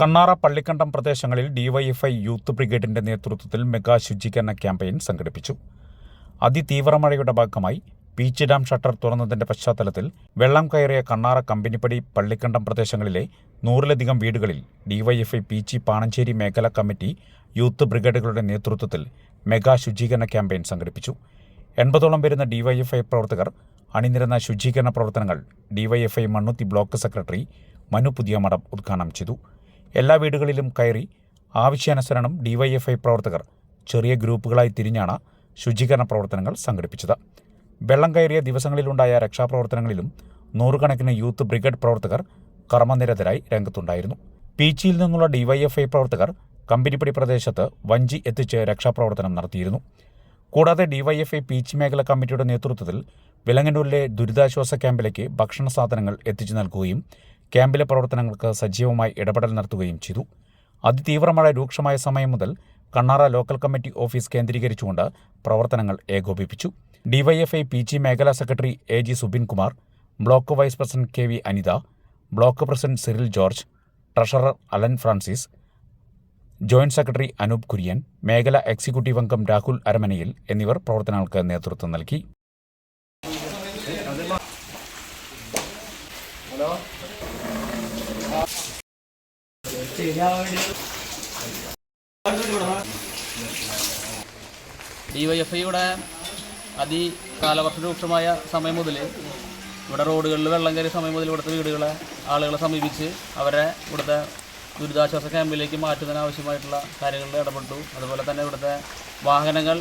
കണ്ണാറ പള്ളിക്കണ്ടം പ്രദേശങ്ങളിൽ DYFI youth ബ്രിഗേഡിന്റെ നേതൃത്വത്തിൽ mega ശുചീകരണ ക്യാമ്പയിൻ സംഘടിപ്പിച്ചു. അതിതീവ്ര മഴയുടെ ഭാഗമായി ബീച്ച് ഡാം ഷട്ടർ തുറന്നതിന്റെ പശ്ചാത്തലത്തിൽ വെള്ളം കയറിയ കണ്ണാറ കമ്പനിപ്പടി പള്ളിക്കണ്ടം പ്രദേശങ്ങളിലെ നൂറിലധികം വീടുകളിൽ ഡിവൈഎഫ്ഐ പീച്ചി പാണഞ്ചേരി മേഖലാ കമ്മിറ്റി യൂത്ത് ബ്രിഗേഡുകളുടെ നേതൃത്വത്തിൽ മെഗാ ശുചീകരണ ക്യാമ്പയിൻ സംഘടിപ്പിച്ചു. എൺപതോളം വരുന്ന ഡിവൈഎഫ്ഐ പ്രവർത്തകർ അണിനിരന്ന ശുചീകരണ പ്രവർത്തനങ്ങൾ DYFI Mannuthy block secretary Manu Puthiyamadam ഉദ്ഘാടനം ചെയ്തു. എല്ലാ വീടുകളിലും കയറി ആവശ്യാനുസരണം ഡിവൈഎഫ്ഐ പ്രവർത്തകർ ചെറിയ ഗ്രൂപ്പുകളായി തിരിഞ്ഞാണ് ശുചീകരണ പ്രവർത്തനങ്ങൾ സംഘടിപ്പിച്ചത്. വെള്ളം കയറിയ ദിവസങ്ങളിലുണ്ടായ രക്ഷാപ്രവർത്തനങ്ങളിലും നൂറുകണക്കിന് യൂത്ത് ബ്രിഗേഡ് പ്രവർത്തകർ കർമ്മനിരതരായി രംഗത്തുണ്ടായിരുന്നു. പീച്ചിയിൽ നിന്നുള്ള ഡിവൈഎഫ്ഐ പ്രവർത്തകർ കമ്പനിപ്പടി പ്രദേശത്ത് വഞ്ചി എത്തിച്ച് രക്ഷാപ്രവർത്തനം നടത്തിയിരുന്നു. കൂടാതെ ഡിവൈഎഫ്ഐ പീച്ചി മേഖല കമ്മിറ്റിയുടെ നേതൃത്വത്തിൽ വിലങ്ങനൂരിലെ ദുരിതാശ്വാസ ക്യാമ്പിലേക്ക് ഭക്ഷണ സാധനങ്ങൾ എത്തിച്ചു നൽകുകയും ക്യാമ്പിലെ പ്രവർത്തനങ്ങൾക്ക് സജീവമായി ഇടപെടൽ നടത്തുകയും ചെയ്തു. അതിതീവ്രമായ രൂക്ഷമായ സമയം മുതൽ കണ്ണാറ ലോക്കൽ കമ്മിറ്റി ഓഫീസ് കേന്ദ്രീകരിച്ചുകൊണ്ട് പ്രവർത്തനങ്ങൾ ഏകോപിപ്പിച്ചു. ഡിവൈഎഫ്ഐ പി ജി മേഖലാ secretary A G Subinkumar block vice president K V Anitha block president Cyril George treasurer Alan Francis joint secretary Anoop Kurian മേഖല എക്സിക്യൂട്ടീവ് അംഗം രാഹുൽ അരമനയിൽ എന്നിവർ പ്രവർത്തനങ്ങൾക്ക് നേതൃത്വം നൽകി. ഡിവൈഎഫ്ഐയുടെ അതി കാലവർഷ രൂക്ഷമായ സമയം മുതൽ ഇവിടെ റോഡുകളിൽ വെള്ളം കയറിയ സമയം മുതൽ ഇവിടുത്തെ വീടുകളെ ആളുകളെ സമീപിച്ച് അവരെ ഇവിടുത്തെ ദുരിതാശ്വാസ ക്യാമ്പിലേക്ക് മാറ്റുന്നതിന് ആവശ്യമായിട്ടുള്ള കാര്യങ്ങളിൽ ഇടപെട്ടു. അതുപോലെ തന്നെ ഇവിടുത്തെ വാഹനങ്ങൾ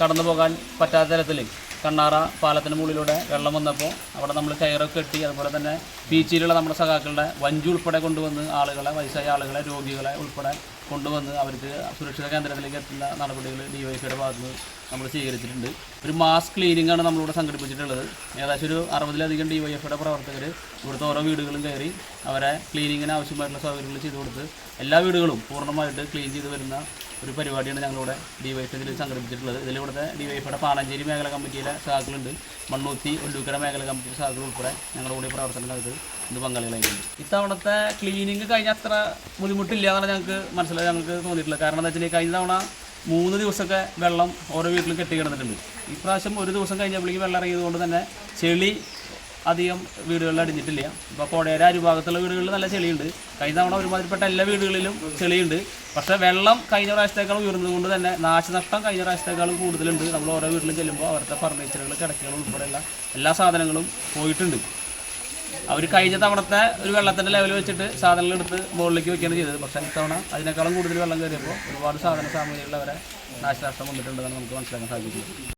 കടന്നു പോകാൻ പറ്റാത്ത തരത്തിൽ കണ്ണാറ പാലത്തിന് മുകളിലൂടെ വെള്ളം വന്നപ്പോൾ അവിടെ നമ്മൾ കയറൊക്കെ കെട്ടി അതുപോലെ തന്നെ ബീച്ചിലുള്ള നമ്മുടെ സഖാക്കളുടെ വഞ്ചി ഉൾപ്പെടെ കൊണ്ടുവന്ന് ആളുകളെ വയസ്സായ ആളുകളെ രോഗികളെ ഉൾപ്പെടെ കൊണ്ടുവന്ന് അവർക്ക് സുരക്ഷിത കേന്ദ്രത്തിലേക്ക് എത്തുന്ന നടപടികൾ ഡിവൈഎഫ്ഐയുടെ ഭാഗത്ത് നിന്ന് നമ്മൾ സ്വീകരിച്ചിട്ടുണ്ട്. ഒരു മാസ് ക്ലീനിങ് ആണ് നമ്മളിവിടെ സംഘടിപ്പിച്ചിട്ടുള്ളത്. ഏകദേശം ഒരു അറുപതിലധികം ഡിവൈഎഫ്ഐയുടെ പ്രവർത്തകർ ഇവിടുത്തെ ഓരോ വീടുകളും കയറി അവരെ ക്ലീനിങ്ങിന് ആവശ്യമായിട്ടുള്ള സൗകര്യങ്ങൾ ചെയ്തു കൊടുത്ത് എല്ലാ വീടുകളും പൂർണമായിട്ട് ക്ലീൻ ചെയ്ത് വരുന്ന ഒരു പരിപാടിയാണ് ഞങ്ങളിവിടെ ഡിവൈഫ് ഇതിൽ സംഘടിപ്പിച്ചിട്ടുള്ളത്. ഇതിലിവിടുത്തെ ഡിവൈഫയുടെ പാണഞ്ചേരി മേഖല കമ്മിറ്റിയിലെ സഹാക്കളുണ്ട് മണ്ണൂത്തി ഒല്ലൂക്കര മേഖല കമ്മിറ്റി സഹാക്കൾ ഉൾപ്പെടെ ഞങ്ങളുടെ കൂടി പ്രവർത്തനങ്ങൾക്ക് ഇന്ന് പങ്കാളികളായിട്ടുണ്ട്. ഇത്തവണത്തെ ക്ലീനിങ് കഴിഞ്ഞ അത്ര ബുദ്ധിമുട്ടില്ല എന്നാണ് ഞങ്ങൾക്ക് മനസ്സിലായി ഞങ്ങൾക്ക് തോന്നിയിട്ടുള്ളത് കാരണം എന്താ വെച്ചാൽ കഴിഞ്ഞ തവണ മൂന്ന് ദിവസമൊക്കെ വെള്ളം ഓരോ വീട്ടിലും കെട്ടി കിടന്നിട്ടുണ്ട്. ഇപ്രാവശ്യം ഒരു ദിവസം കഴിഞ്ഞപ്പോഴേക്കും വെള്ളം ഇറങ്ങിയതുകൊണ്ട് തന്നെ ചെളി അധികം വീടുകളിൽ അടിഞ്ഞിട്ടില്ല. ഇപ്പോൾ കോടേര അരുഭാഗത്തുള്ള വീടുകളിൽ നല്ല ചെളിയുണ്ട്. കഴിഞ്ഞ തവണ ഒരുമാതിരിപ്പെട്ട എല്ലാ വീടുകളിലും ചെളിയുണ്ട്. പക്ഷേ വെള്ളം കഴിഞ്ഞ പ്രാവശ്യത്തേക്കാളും ഉയർന്നത് കൊണ്ട് തന്നെ നാശനഷ്ടം കഴിഞ്ഞ പ്രാവശ്യത്തേക്കാളും കൂടുതലുണ്ട്. നമ്മൾ ഓരോ വീട്ടിലും ചെല്ലുമ്പോൾ അവരുടെ ഫർണിച്ചറുകൾ കിടക്കുകൾ ഉൾപ്പെടെയുള്ള എല്ലാ സാധനങ്ങളും പോയിട്ടുണ്ട്. അവർ കഴിഞ്ഞ തവണത്തെ ഒരു വെള്ളത്തിന്റെ ലെവൽ വെച്ചിട്ട് സാധനങ്ങൾ എടുത്ത് മുകളിലേക്ക് വെക്കുകയാണ് ചെയ്തത്. പക്ഷേ ഇത്തവണ അതിനേക്കാളും കൂടുതൽ വെള്ളം കയറിയപ്പോൾ ഒരുപാട് സാധന സാമഗ്രികൾ അവരെ നാശനഷ്ടം വന്നിട്ടുണ്ടെന്നാണ് നമുക്ക് മനസ്സിലാക്കാൻ സാധിക്കുന്നത്